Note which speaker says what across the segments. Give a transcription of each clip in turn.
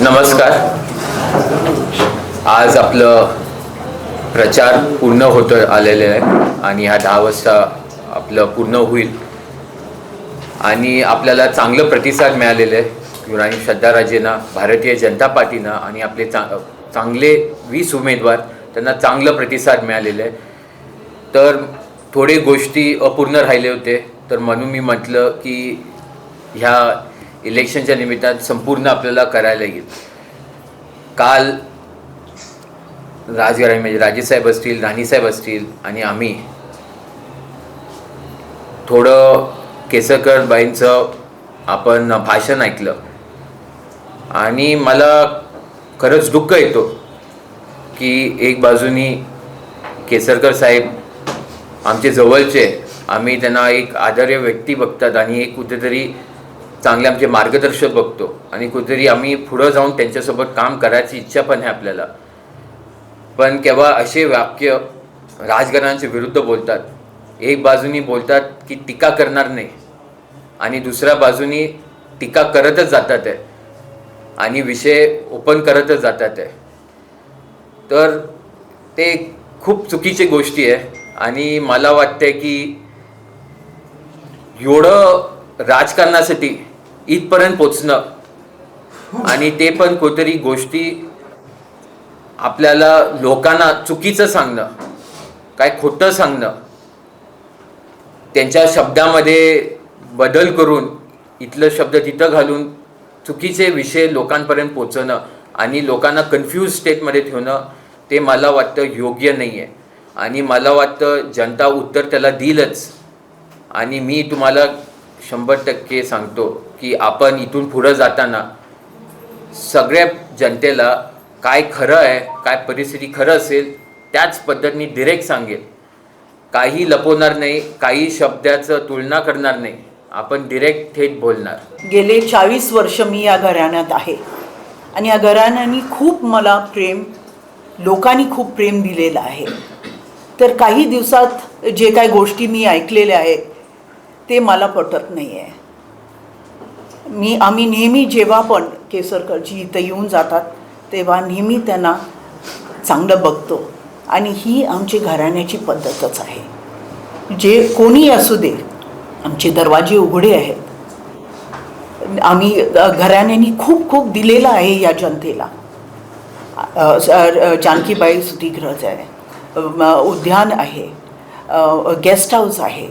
Speaker 1: नमस्कार. आज आपलं प्रचार पूर्ण होत आलेले आहे. आणि ह्या दहा वाजता आपलं पूर्ण होईल. आणि आपल्याला चांगलं प्रतिसाद मिळालेलं आहे. युनानी श्रद्धाराजेंना भारतीय जनता पार्टीनं आणि आपले चा चांगले वीस उमेदवार त्यांना चांगलं प्रतिसाद मिळालेलं आहे. तर थोडे गोष्टी अपूर्ण राहिले होते. तर म्हणून मी म्हटलं की ह्या इलेक्शनच्या निमित्तानं संपूर्ण आपल्याला करायला येईल. काल राजघराणे म्हणजे राजेसाहेब असतील राणीसाहेब असतील आणि आम्ही थोडं केसरकर बाईंचं आपण भाषण ऐकलं. आणि मला खरंच दुःख येतो की एक बाजूनी केसरकर साहेब आमचे जवळचे आम्ही त्यांना एक आदर्य व्यक्ती बघतात आणि एक कुठेतरी चांगले आमचे मार्गदर्शक बघतो. आणि कुठेतरी आम्ही पुढं जाऊन त्यांच्यासोबत काम करायची इच्छा पण आहे आपल्याला. पण केव्हा असे वाक्य राजकारणाच्या विरुद्ध बोलतात एक बाजूनी बोलतात की टीका करणार नाही आणि दुसऱ्या बाजूनी टीका करतच जातात आहे आणि विषय ओपन करतच जातात आहे. तर ते खूप चुकीची गोष्टी आहे आणि मला वाटते की एवढं राजकारणासाठी इथपर्यंत पोचणं. आणि ते पण कोणतरी गोष्टी आपल्याला लोकांना चुकीचं सांगणं काय खोटं सांगणं त्यांच्या शब्दामध्ये बदल करून इथलं शब्द तिथं घालून चुकीचे विषय लोकांपर्यंत पोचवणं आणि लोकांना कन्फ्यूज स्टेटमध्ये ठेवणं ते मला वाटतं योग्य नाही आहे आणि मला वाटतं जनता उत्तर त्याला देईलच आणि मी तुम्हाला शंभर टक्के सांगतो की आपण इथून पुढं जाताना सगळ्या जनतेला काय खरं आहे काय परिस्थिती खरं असेल त्याच पद्धतीने डिरेक्ट सांगेल. काही लपवणार नाही काही शब्दाचं तुलना करणार नाही. आपण डिरेक्ट थेट बोलणार.
Speaker 2: गेले चाळीस वर्ष मी या घराण्यात आहे. आणि या घराण्याने खूप मला प्रेम लोकांनी खूप प्रेम दिलेलं आहे. तर काही दिवसात जे काही गोष्टी मी ऐकलेल्या आहेत ते मला पटत नाही आहे मी आम्ही नेहमी जेव्हा पण केसरकरजी इथं येऊन जातात तेव्हा नेहमी त्यांना चांगलं बघतो. आणि ही आमची घराण्याची पद्धतच आहे. जे कोणी असू दे आमचे दरवाजे उघडे आहेत. आम्ही घराण्याने घराण्यानी खूप खूप दिलेलं आहे या जनतेला. जानकीबाई सुधीगृह आहे. उद्यान आहे. गेस्ट हाऊस आहे.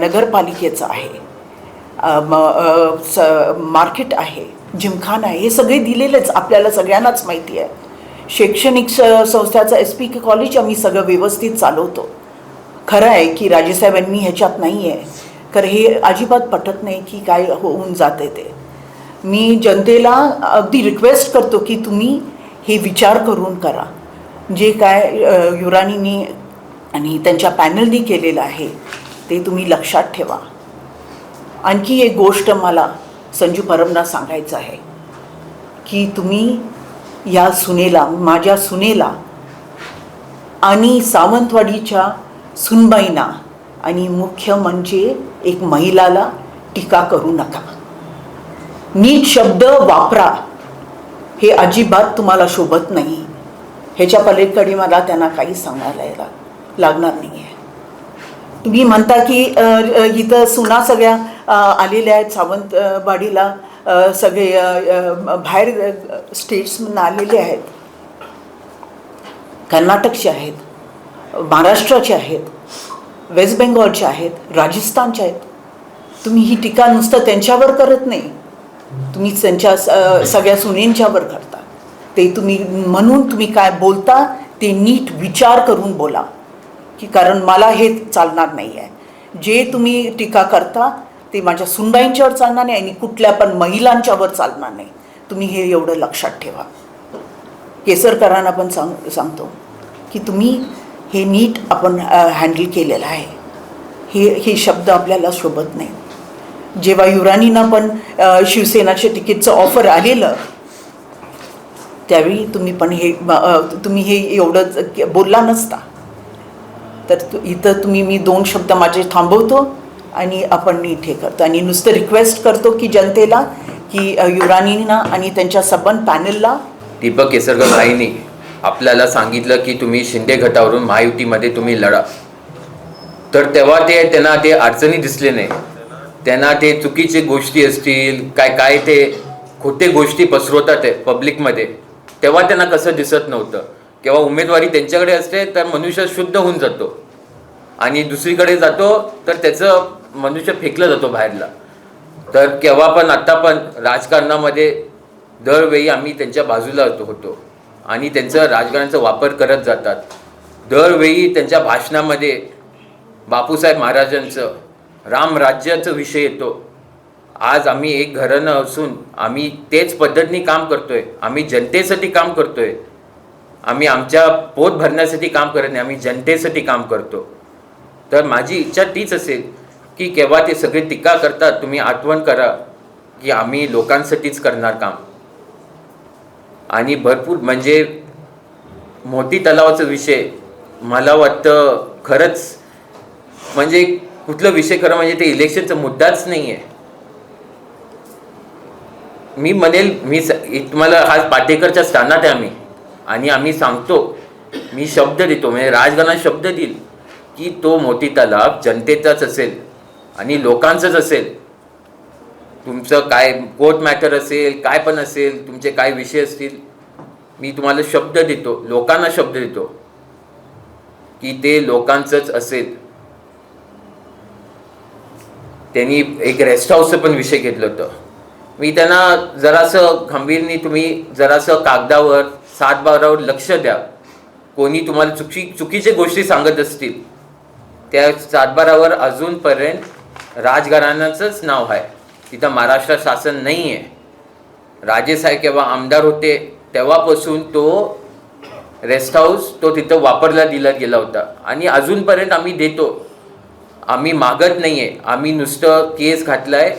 Speaker 2: नगरपालिकेचं आहे. स- मार्केट आहे जिमखाना आहे हे सगळे दिलेलेच आपल्याला सगळ्यांनाच माहिती आहे. शैक्षणिक स संस्थाचं एस पी के कॉलेज आम्ही सगळं व्यवस्थित चालवतो. खरं आहे की राजेसाहेबांनी ह्याच्यात नाही आहे. तर हे अजिबात पटत नाही की काय होऊन जाते ते. मी जनतेला अगदी रिक्वेस्ट करतो की तुम्ही हे विचार करून करा. जे काय अ, आणि त्यांच्या पॅनलनी केलेलं आहे ते तुम्ही लक्षात ठेवा. आणखी एक गोष्ट मला संजू परमना सांगायचं आहे की तुम्ही या सुनेला माझ्या सुनेला आणि सावंतवाडीच्या सुनबाईंना आणि मुख्य म्हणजे एक महिलाला टीका करू नका. नीट शब्द वापरा. हे अजिबात तुम्हाला शोभत नाही. ह्याच्या पलीकडे मला त्यांना काही सांगायला लागणार नाही आहे तुम्ही म्हणता की इथं सुना सगळ्या आलेले आलेल्या आहेत सावंतवाडीला सगळे बाहेर स्टेट्समधून आलेले आहेत. कर्नाटकचे आहेत महाराष्ट्राचे आहेत वेस्ट बेंगॉलचे आहेत राजस्थानचे आहेत. तुम्ही ही टीका नुसतं त्यांच्यावर करत नाही. तुम्ही त्यांच्या सगळ्या सुनेंच्यावर करता. ते तुम्ही म्हणून तुम्ही काय बोलता ते नीट विचार करून बोला. की कारण मला हे चालणार नाही आहे जे तुम्ही टीका करता ते माझ्या सुनबाईंच्यावर चालणार नाही आणि कुठल्या पण महिलांच्यावर चालणार नाही. तुम्ही हे एवढं लक्षात ठेवा. केसरकरांना पण सांग सांगतो की तुम्ही हे नीट आपण हँडल केलेलं आहे. हे हे शब्द आपल्याला शोभत नाही. जेव्हा युरानीना पण शिवसेनाच्या तिकीटचं ऑफर आलेलं त्यावेळी तुम्ही पण हे तुम्ही हे एवढं बोलला नसता. तर इथं तुम्ही मी दोन शब्द माझे थांबवतो. आणि आपण नीट हे करतो. आणि नुसतं रिक्वेस्ट करतो की जनतेला की युरानींना आणि त्यांच्या सबन पॅनलला.
Speaker 1: दीपक केसरकर भाईंनी आपल्याला सांगितलं की तुम्ही शिंदे गटावरून महायुतीमध्ये तुम्ही लढा. तर तेव्हा ते त्यांना ते अडचणी दिसले नाही. त्यांना ते चुकीचे गोष्टी असतील काय काय ते खोटे गोष्टी पसरवतात आहे पब्लिकमध्ये तेव्हा त्यांना कसं दिसत नव्हतं. किंवा उमेदवारी त्यांच्याकडे असते तर मनुष्य शुद्ध होऊन जातो. आणि दुसरीकडे जातो तर त्याचं मनुष्य फेकलं जातो बाहेरला. तर केव्हा पण आत्ता पण राजकारणामध्ये दरवेळी आम्ही त्यांच्या बाजूला होतो आणि त्यांचं राजकारणाचा वापर करत जातात. दरवेळी त्यांच्या भाषणामध्ये बापूसाहेब महाराजांचं रामराज्याचा विषय येतो. आज आम्ही एक घराणं असून आम्ही तेच पद्धतीने काम करतोय. आम्ही जनतेसाठी काम करतोय. आम्ही आमच्या पोट भरण्यासाठी काम करत नाही. आम्ही जनतेसाठी काम करतो. तर माझी इच्छा तीच असेल की केव्हा ते सगळे टीका करतात तुम्ही आठवण करा की आम्ही लोकांसाठीच करणार काम. आणि भरपूर म्हणजे मोती तलावाचा विषय मला वाटतं खरंच म्हणजे कुठला विषय खरं म्हणजे ते इलेक्शनचा मुद्दाच नाही आहे मी म्हणेल मी स- तुम्हाला आज पाटेकरच्या स्थानात आहे आम्ही. आणि आम्ही सांगतो मी शब्द देतो म्हणजे राजकारणात शब्द देईल की तो मोती तलाव जनतेचाच असेल. आणि लोकांचंच असेल. तुमचं काय कोर्ट मॅटर असेल काय पण असेल तुमचे काय विषय असतील मी तुम्हाला शब्द देतो लोकांना शब्द देतो की ते लोकांचंच असेल. त्यांनी एक रेस्ट हाऊसचं पण विषय घेतलं होतं. मी त्यांना जरासं गंभीरने तुम्ही जरासं कागदावर सात बारावर लक्ष द्या. कोणी तुम्हाला चुकी चुकीच्या गोष्टी सांगत असतील त्या सातबारावर अजूनपर्यंत राजघराण्याचंच नाव आहे. तिथं महाराष्ट्र शासन नाही आहे राजेसाहेब केव्हा आमदार होते तेव्हापासून तो रेस्ट हाऊस तो तिथं वापरला दिला गेला होता. आणि अजूनपर्यंत आम्ही देतो. आम्ही मागत नाही आहे आम्ही नुसतं केस घातलाय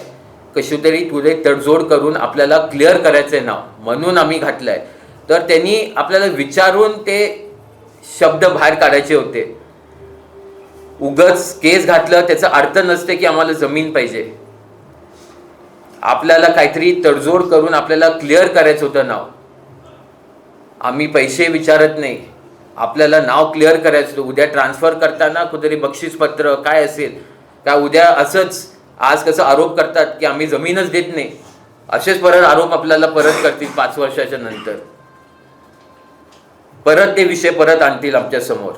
Speaker 1: कशी तरी पुढे तडजोड करून आपल्याला क्लिअर करायचं आहे नाव म्हणून आम्ही घातलं आहे तर त्यांनी आपल्याला विचारून ते शब्द बाहेर काढायचे होते. उगच केस घातलं त्याचा अर्थ नसते की आम्हाला जमीन पाहिजे. आपल्याला काहीतरी तडजोड करून आपल्याला क्लिअर करायचं होतं नाव. आम्ही पैसे विचारत नाही. आपल्याला नाव क्लिअर करायचं होतं. उद्या ट्रान्सफर करताना कुठेतरी बक्षीसपत्र काय असेल का उद्या असंच आज कसं आरोप करतात की आम्ही जमीनच देत नाही. असेच परत आरोप आपल्याला परत करतील पाच वर्षाच्या नंतर. परत ते विषय परत आणतील आमच्यासमोर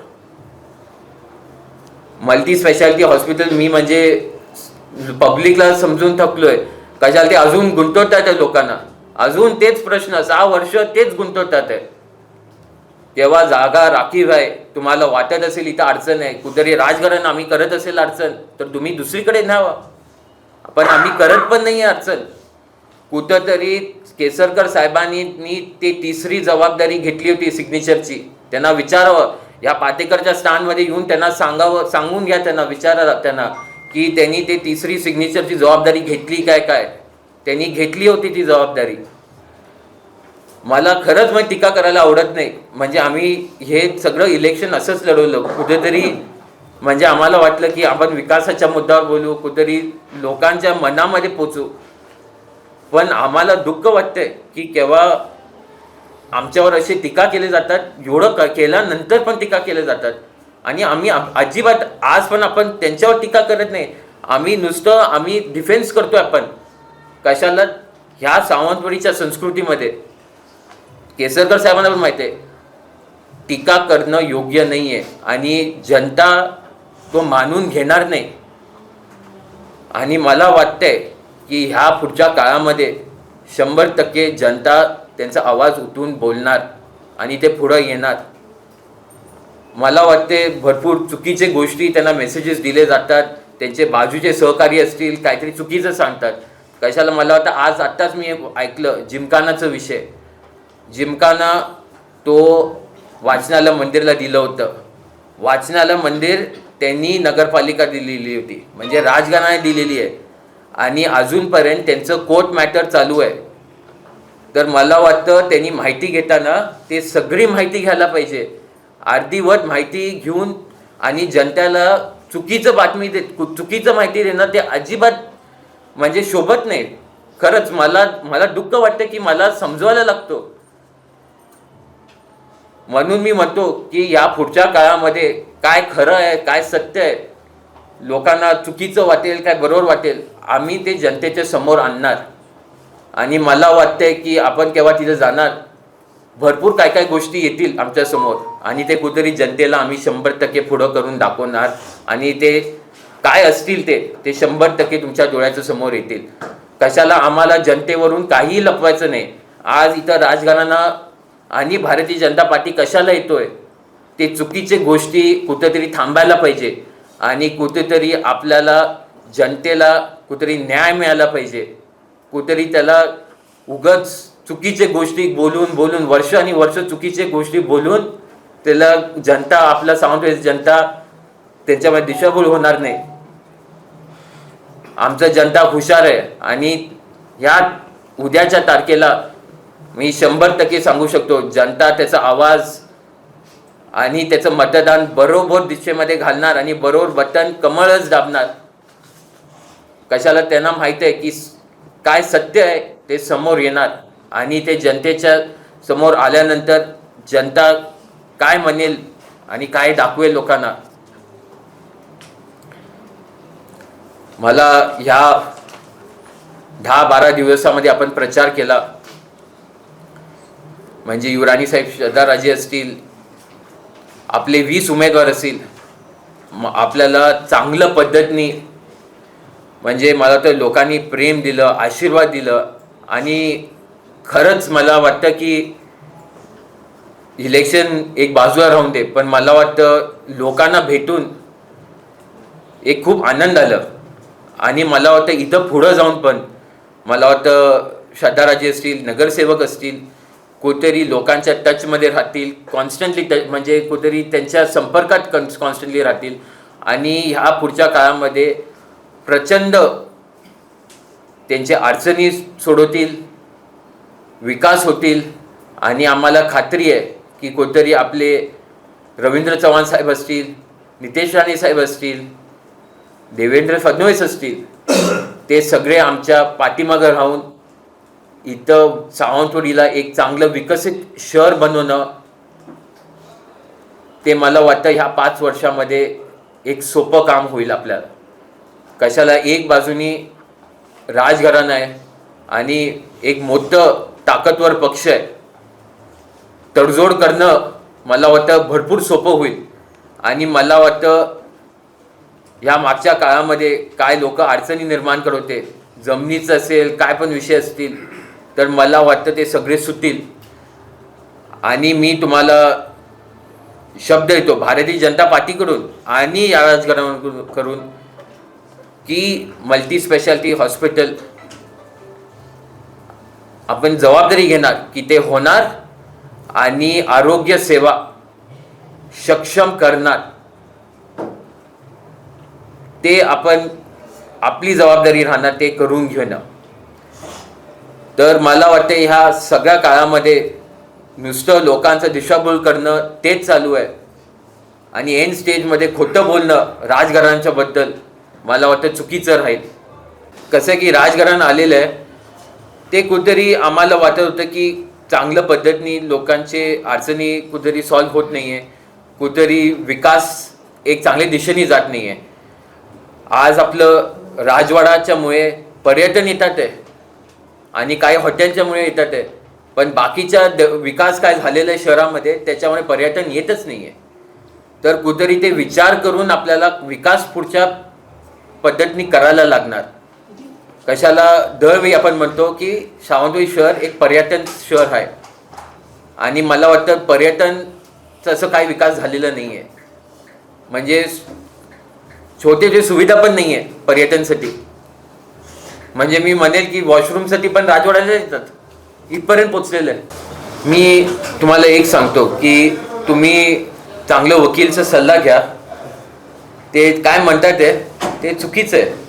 Speaker 1: मल्टी स्पेशालिटी हॉस्पिटल मी म्हणजे पब्लिकला समजून थकलोय. कशाला ते अजून गुंतवतात आहे लोकांना? अजून तेच प्रश्न सहा वर्ष तेच गुंतवतात. आहे तेव्हा जागा राखीव आहे तुम्हाला वाटत असेल इथं अडचण आहे. कुठेतरी राजकारण आम्ही करत असेल अडचण तर तुम्ही दुसरीकडे न्यावा. पण आम्ही करत पण नाही आहे अडचण. कुठंतरी केसरकर साहेबांनी नी ते तिसरी जबाबदारी घेतली होती सिग्नेचरची त्यांना विचारावं या पातेकरच्या स्थानमध्ये येऊन त्यांना सांगावं सांगून घ्या त्यांना विचारा त्यांना की त्यांनी ते तिसरी सिग्नेचरची जबाबदारी घेतली काय काय? त्यांनी घेतली होती ती जबाबदारी. मला खरंच मग टीका करायला आवडत नाही. म्हणजे आम्ही हे सगळं इलेक्शन असंच लढवलं. कुठेतरी म्हणजे आम्हाला वाटलं की आपण विकासाच्या मुद्द्यावर बोलू कुठेतरी लोकांच्या मनामध्ये पोचू. पण आम्हाला दुःख वाटतंय की केव्हा आमच्यावर असे टीका केले जातात एवढं क केल्यानंतर पण टीका केल्या जातात. आणि आम्ही अजिबात आज पण आपण त्यांच्यावर टीका करत नाही. आम्ही नुसतं आम्ही डिफेन्स करतो आपण. कशाला? ह्या सावंतवाडीच्या संस्कृतीमध्ये. केसरकर साहेबांना पण माहिती आहे. टीका करणं योग्य नाही आहे आणि जनता तो मानून घेणार नाही. आणि मला वाटतंय की ह्या पुढच्या काळामध्ये शंभर टक्के जनता त्यांचा आवाज उठून बोलणार आणि ते पुढं येणार. मला वाटते भरपूर चुकीचे गोष्टी त्यांना मेसेजेस दिले जातात त्यांचे बाजूचे सहकारी असतील काहीतरी चुकीचं सांगतात. कशाला मला वाटतं आज आत्ताच मी ऐकलं जिमखानाचं विषय. जिमखाना तो वाचनालय मंदिरला दिलं होतं. वाचनालय मंदिर त्यांनी नगरपालिका दिलेली होती. म्हणजे राजघराण्याने दिलेली आहे. आणि अजूनपर्यंत त्यांचं कोर्ट मॅटर चालू आहे. तर मला वाटतं त्यांनी माहिती घेताना ते सगळी माहिती घ्यायला पाहिजे. अर्धीवत माहिती घेऊन आणि जनतेला चुकीचं बातमी दे चुकीचं माहिती देणं ते अजिबात म्हणजे शोभत नाही. खरंच मला मला दुःख वाटतं की मला समजवायला लागतो. म्हणून मी म्हणतो की या पुढच्या काळामध्ये काय खरं आहे काय सत्य आहे लोकांना चुकीचं वाटेल काय बरोबर वाटेल आम्ही ते जनतेच्या समोर आणणार. आणि मला वाटतंय की आपण केव्हा तिथे जाणार भरपूर काय काय गोष्टी येतील आमच्यासमोर आणि ते कुठेतरी जनतेला आम्ही शंभर टक्के पुढं करून दाखवणार. आणि ते काय असतील ते ते शंभर टक्के तुमच्या डोळ्याच्या समोर येतील. कशाला आम्हाला जनतेवरून काहीही लपवायचं नाही. आज इथं राजघराणा आणि भारतीय जनता पार्टी कशाला येतोय ते चुकीचे गोष्टी कुठेतरी थांबायला पाहिजे. आणि कुठेतरी आपल्याला जनतेला कुठेतरी न्याय मिळाला पाहिजे. कुठेतरी त्याला उगच चुकीचे गोष्टी बोलून बोलून वर्ष आणि वर्ष चुकीचे गोष्टी बोलून त्याला जनता आपला सांगतोय जनता त्यांच्यामध्ये दिशाभूल होणार नाही. आमचा जनता हुशार आहे आणि ह्या उद्याच्या तारखेला मी शंभर टक्के सांगू शकतो जनता त्याचा आवाज आणि त्याचं मतदान बरोबर दिशेमध्ये घालणार आणि बरोबर बटन कमळच दाबणार. कशाला त्यांना माहीत आहे की काय सत्य आहे ते समोर येणार. आणि ते जनतेच्या समोर आल्यानंतर जनता काय म्हणेल आणि काय दाखवेल लोकांना. मला ह्या दहा बारा दिवसामध्ये आपण प्रचार केला. म्हणजे युवराणी साहेब श्रद्धाराजे असतील आपले वीस उमेदवार असतील मग आपल्याला चांगलं पद्धतीने म्हणजे मला तर लोकांनी प्रेम दिलं आशीर्वाद दिलं आणि खरंच मला वाटतं की इलेक्शन एक बाजूला राहून दे पण मला वाटतं लोकांना भेटून एक खूप आनंद आलं. आणि मला वाटतं इथं पुढं जाऊन पण मला वाटतं श्रद्धाराजे असतील नगरसेवक असतील कुठेतरी लोकांच्या टचमध्ये राहतील कॉन्स्टंटली टच म्हणजे कुठेतरी त्यांच्या संपर्कात कॉन्स्टंटली राहतील. आणि ह्या पुढच्या काळामध्ये प्रचंड त्यांच्या अडचणी सोडवतील विकास होतील आणि आम्हाला खात्री आहे की कोणतरी आपले रवींद्र चव्हाण साहेब असतील नितेश राणे साहेब असतील देवेंद्र फडणवीस असतील ते सगळे आमच्या पाठीमागं राहून इथं सावंतवाडीला एक चांगलं विकसित शहर बनवणं ते मला वाटतं ह्या पाच वर्षामध्ये एक सोपं काम होईल आपल्याला. कशाला एक बाजूनी राजघराणं आहे आणि एक मोठं ताकदवर पक्ष आहे. तडजोड करणं मला वाटतं भरपूर सोपं होईल. आणि मला वाटतं ह्या मागच्या काळामध्ये काय लोक अडचणी निर्माण करत होते जमिनीचं असेल काय पण विषय असतील तर मला वाटतं ते सगळे सुटतील. आणि मी तुम्हाला शब्द येतो भारतीय जनता पार्टीकडून आणि या राजकारणाकडून करून की मल्टी स्पेशालिटी हॉस्पिटल आपण जबाबदारी घेणार की ते होणार आणि आरोग्य सेवा सक्षम करणार. ते आपण आपली जबाबदारी राहणार ते करून घेणं. तर मला वाटते ह्या सगळ्या काळामध्ये नुसतं लोकांचं दिशाभूल करणं तेच चालू आहे. आणि एन स्टेजमध्ये खोटं बोलणं राजघरणांच्याबद्दल मला वाटतं चुकीचं राहील. कसं की राजघराण आलेलं आहे ते कुठेतरी आम्हाला वाटत होतं की चांगल्या पद्धतीने लोकांचे अडचणी कुठेतरी सॉल्व्ह होत नाही आहे कुठेतरी विकास एक चांगल्या दिशेने जात नाही आहे आज आपलं राजवाडाच्यामुळे पर्यटन येतात आहे आणि काही हॉटेलच्यामुळे येतात आहे. पण बाकीच्या द विकास काय झालेला आहे शहरामध्ये त्याच्यामुळे पर्यटन येतच नाही आहे तर कुठेतरी ते विचार करून आपल्याला विकास पुढच्या पद्धतीने करायला लागणार. कशाला? दरवेळी आपण म्हणतो की सावंतवाडी शहर एक पर्यटन शहर आहे. आणि मला वाटतं पर्यटनचं असं काही विकास झालेला नाही आहे म्हणजे छोटे छोटे सुविधा पण नाही आहे पर्यटनसाठी. म्हणजे मी म्हणेल की वॉशरूमसाठी पण राजवाड्याला येतात. इथपर्यंत पोचलेलं आहे. मी तुम्हाला एक सांगतो की तुम्ही चांगलं वकीलचा सल्ला घ्या. ते काय म्हणतात ते? ते चुकीचं आहे.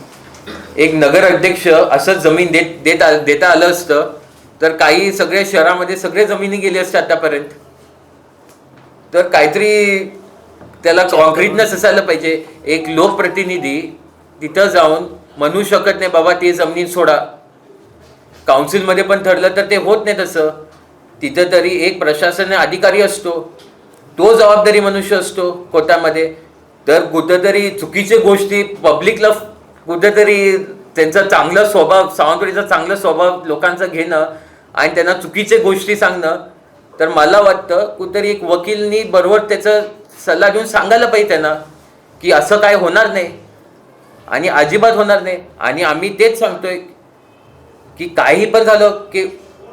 Speaker 1: एक नगर अध्यक्ष असंच जमीन देत देत आ- देता आलं असतं तर काही सगळ्या शहरामध्ये सगळे जमिनी गेले असते आतापर्यंत. तर काहीतरी त्याला कॉन्क्रीटनेस असायला पाहिजे. एक लोकप्रतिनिधी तिथं जाऊन म्हणू शकत नाही बाबा ते जमीन सोडा. काउन्सिलमध्ये पण ठरलं तर ते होत नाही तसं. तिथं तरी एक प्रशासन अधिकारी असतो. तो जबाबदारी मनुष्य असतो कोर्टामध्ये तर कुठंतरी चुकीच्या गोष्टी पब्लिकला कुठंतरी त्यांचा चांगला स्वभाव सावंतवाडीचा चांगला स्वभाव लोकांचा घेणं आणि त्यांना चुकीच्या गोष्टी सांगणं तर मला वाटतं कुठंतरी एक वकीलनी बरोबर त्याचं सल्ला घेऊन सांगायला पाहिजे त्यांना की असं काय होणार नाही आणि अजिबात होणार नाही. आणि आम्ही तेच सांगतोय की काही पण झालं की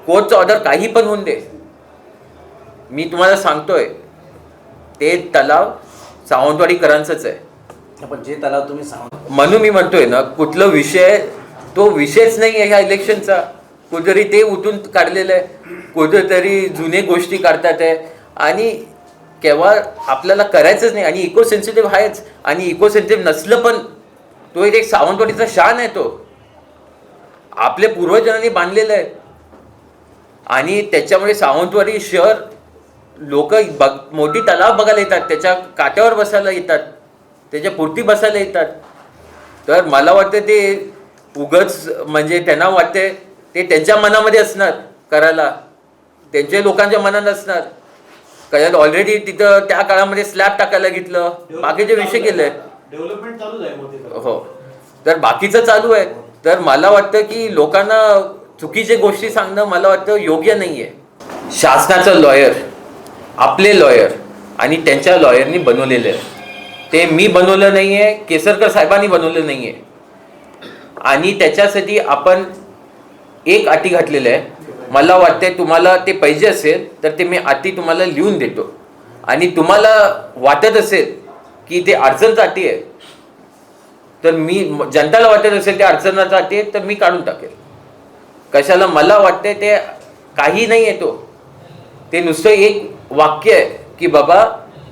Speaker 1: कोर्टचं ऑर्डर काही पण होऊन दे. मी तुम्हाला सांगतोय ते तलाव सावंतवाडीकरांचंच आहे.
Speaker 3: पण जे तलाव तुम्ही सांग
Speaker 1: म्हणून मी म्हणतोय ना कुठलं विषय तो विषयच नाही आहे ह्या इलेक्शनचा. कुठेतरी ते उठून काढलेलं आहे. कुठेतरी जुने गोष्टी काढतात आहे. आणि केव्हा आपल्याला करायचंच नाही आणि इको सेन्सिटिव्ह आहेच. आणि इको सेन्सिटिव्ह नसलं पण तो एक सावंतवाडीचा शान आहे तो. आपले पूर्वजांनी बांधलेलं आहे. आणि त्याच्यामुळे सावंतवाडी शहर लोक बघ मोठी तलाव बघायला येतात त्याच्या काट्यावर बसायला येतात त्याच्या पुरती बसायला येतात. तर मला वाटतं ते उगच म्हणजे त्यांना वाटते ते त्यांच्या मनामध्ये असणार करायला. त्यांच्या लोकांच्या मनात असणार. कदाचित ऑलरेडी तिथं त्या काळामध्ये स्लॅब टाकायला घेतलं. बाकीचे विषय केले. हो. तर बाकीचं चालू आहे. तर मला वाटतं की लोकांना चुकीच्या गोष्टी सांगणं मला वाटतं योग्य नाही आहे शासनाचं लॉयर आपले लॉयर आणि त्यांच्या लॉयरनी बनवलेले आहे. ते मी बनवलं नाही आहे केसरकर साहेबांनी बनवलं नाही आहे आणि त्याच्यासाठी आपण एक अटी घातलेलं आहे. मला वाटते तुम्हाला ते पाहिजे असेल तर ते मी अटी तुम्हाला लिहून देतो. आणि तुम्हाला वाटत असेल की ते अडचणचं अटी आहे तर मी जनताला वाटत असेल ते अडचणाचा अटी आहे तर मी काढून टाकेल. कशाला? मला वाटते ते काही नाही आहे ते नुसतं एक वाक्य आहे की बाबा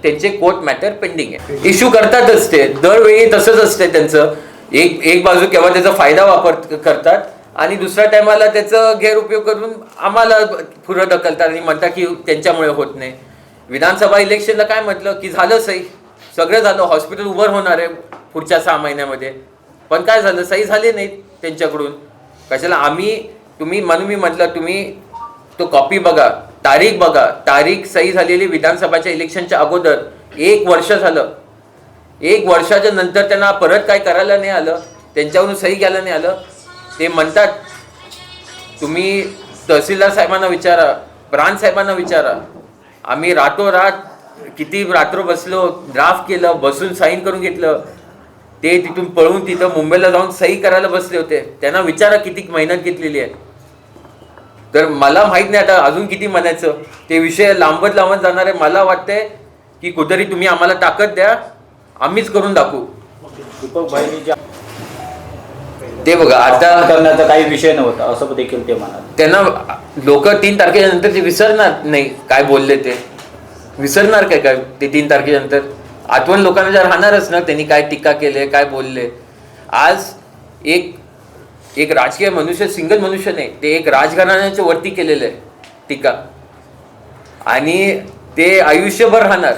Speaker 1: त्यांचे कोर्ट मॅटर पेंडिंग आहे. इश्यू करतातच ते दरवेळी तसंच असते त्यांचं. एक एक बाजू केव्हा त्याचा फायदा वापर करतात आणि दुसऱ्या टायमाला त्याचं गैरउपयोग करून आम्हाला पुढं ढकलतात आणि म्हणतात की त्यांच्यामुळे होत नाही. विधानसभा इलेक्शनला काय म्हटलं की झालं सही. सगळं झालं हॉस्पिटल उभं होणार आहे पुढच्या सहा महिन्यामध्ये. पण काय झालं? सही झाले नाहीत त्यांच्याकडून. कशाला? आम्ही तुम्ही म्हणून मी म्हटलं तुम्ही तो कॉपी बघा. तारीख बघा तारीख सही झालेली विधानसभाच्या इलेक्शनच्या अगोदर एक वर्ष झालं. एक वर्षाच्या नंतर त्यांना परत काय करायला नाही आलं त्यांच्यावरून सही घ्यायला नाही आलं. ते म्हणतात तुम्ही तहसीलदार साहेबांना विचारा प्रांत साहेबांना विचारा. आम्ही रातोरात किती रात्र बसलो ड्राफ्ट केलं बसून साईन करून घेतलं. ते तिथून पळून तिथं मुंबईला जाऊन सही करायला बसले होते. त्यांना विचारा किती मेहनत घेतलेली आहे. तर मला माहीत नाही आता अजून किती म्हणायचं. ते विषय लांबत लांबत जाणार आहे मला वाटतंय की कुठेतरी तुम्ही आम्हाला ताकद द्या आम्हीच करून दाखवू. ते बघा आता
Speaker 3: करण्याचा काही विषय नव्हता असं देखील ते म्हणाले.
Speaker 1: त्यांना लोक तीन तारखेच्या नंतर ते विसरणार नाही काय बोलले ते. विसरणार काय काय ते तीन तारखेच्या नंतर आठवण लोकांना जर राहणारच ना त्यांनी काय टीका केले काय बोलले. आज एक एक राजकीय मनुष्य सिंगल मनुष्य नाही ते एक राजघराण्याच्या वरती केलेलं आहे टीका. आणि ते आयुष्यभर राहणार.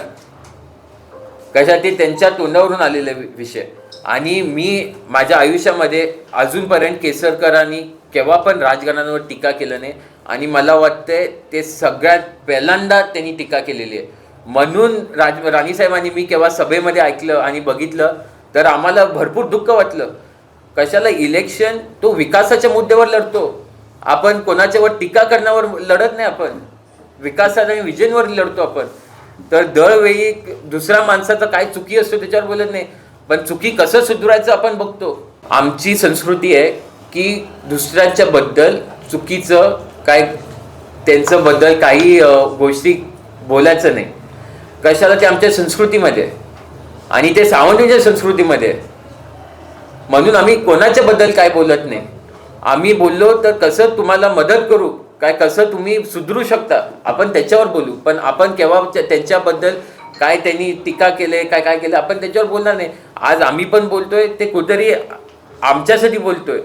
Speaker 1: कशासाठी? त्यांच्या तोंडावरून आलेले विषय. आणि मी माझ्या आयुष्यामध्ये अजूनपर्यंत केसरकरांनी केव्हा पण राजकारणावर टीका केलं नाही. आणि मला वाटतंय ते सगळ्यात पहिल्यांदा त्यांनी टीका केलेली आहे. म्हणून राज राणीसाहेबांनी मी केव्हा सभेमध्ये ऐकलं आणि बघितलं तर आम्हाला भरपूर दुःख वाटलं. कशाला इलेक्शन तो विकासाच्या मुद्द्यावर लढतो. आपण कोणाच्यावर टीका करण्यावर लढत नाही आपण. विकासाच्या आणि विजनवर लढतो आपण. तर दरवेळी दुसऱ्या माणसाचं काय चुकी असतो त्याच्यावर बोलत नाही. पण चुकी कसं सुधारायचं आपण बघतो. आमची संस्कृती आहे की दुसऱ्यांच्या बद्दल चुकीचं काय त्यांचं बद्दल काही गोष्टी बोलायचं नाही. कशाला ते आमच्या संस्कृतीमध्ये आहे. आणि ते सावंतीच्या संस्कृतीमध्ये आहे. म्हणून आम्ही कोणाच्या बद्दल काय बोलत नाही. आम्ही बोललो तर कसं तुम्हाला मदत करू काय कसं तुम्ही सुधरू शकता आपण त्याच्यावर बोलू. पण आपण केव्हा त्यांच्याबद्दल काय त्यांनी टीका केले काय काय केलं आपण त्याच्यावर बोलणार नाही. आज आम्ही पण बोलतोय ते कुठेतरी आमच्यासाठी बोलतोय.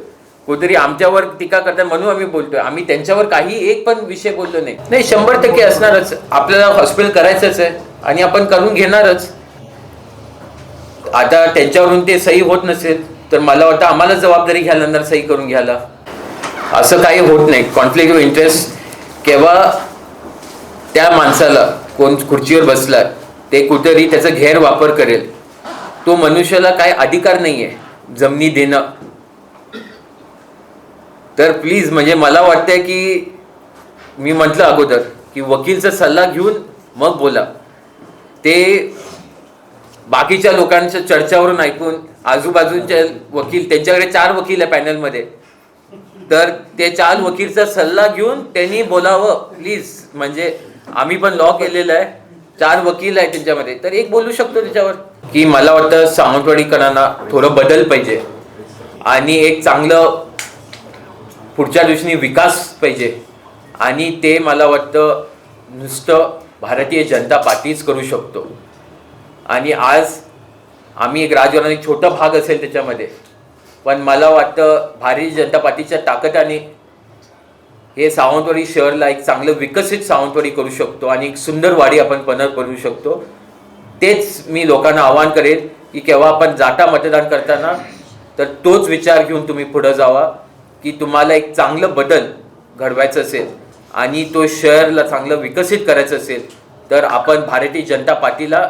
Speaker 1: कुठेतरी आमच्यावर टीका करतात म्हणून आम्ही बोलतोय. आम्ही त्यांच्यावर काही एक पण विषय बोललो नाही. नाही शंभर टक्के असणारच. आपल्याला हॉस्पिटल करायचंच आहे आणि आपण करून घेणारच. आता त्यांच्यावरून ते सही होत नसेल तर मला वाटतं आम्हाला जबाबदारी घ्यायला लागणार सही करून घ्यायला. असं काही होत नाही. कॉन्फ्लिक्ट ऑफ इंटरेस्ट केव्हा त्या माणसाला कोण खुर्चीवर बसला ते कुठेतरी त्याचा गैरवापर करेल. तो मनुष्याला काय अधिकार नाही आहे जमिनी देणं. तर प्लीज म्हणजे मला वाटतंय की मी म्हटलं अगोदर की वकीलचा सल्ला घेऊन मग बोला. ते बाकीच्या लोकांच्या चर्चावरून ऐकून आजूबाजूच्या वकील त्यांच्याकडे चार वकील आहे पॅनलमध्ये. तर ते चार वकीलचा सल्ला घेऊन त्यांनी बोलावं प्लीज म्हणजे आम्ही पण लॉ केलेलं आहे. चार वकील आहे त्यांच्यामध्ये. तर एक बोलू शकतो त्याच्यावर. की मला वाटतं सावंतवाडीकरांना थोडं बदल पाहिजे. आणि एक चांगलं पुढच्या दिवशी विकास पाहिजे. आणि ते मला वाटतं नुसतं भारतीय जनता पार्टीच करू शकतो. आणि आज आम्ही एक राजवाडा एक छोटा भाग असेल त्याच्यामध्ये. पण मला वाटतं भारतीय जनता पार्टीच्या ताकदाने हे सावंतवाडी शहरला एक चांगलं विकसित सावंतवाडी करू शकतो आणि एक सुंदर वाडी आपण पनर करू शकतो. तेच मी लोकांना आवाहन करेन की केव्हा आपण जाता मतदान करताना तर तोच विचार घेऊन तुम्ही पुढं जावा की तुम्हाला एक चांगलं बदल घडवायचं असेल आणि तो शहरला चांगलं विकसित करायचं असेल तर आपण भारतीय जनता पार्टीला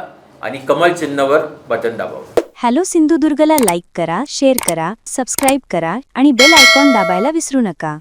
Speaker 1: आणि कमल चिन्हवर बटन दाबावं.
Speaker 4: हॅलो सिंधुदुर्गला लाईक करा शेअर करा सबस्क्राईब करा आणि बेल आयकॉन दाबायला विसरू नका.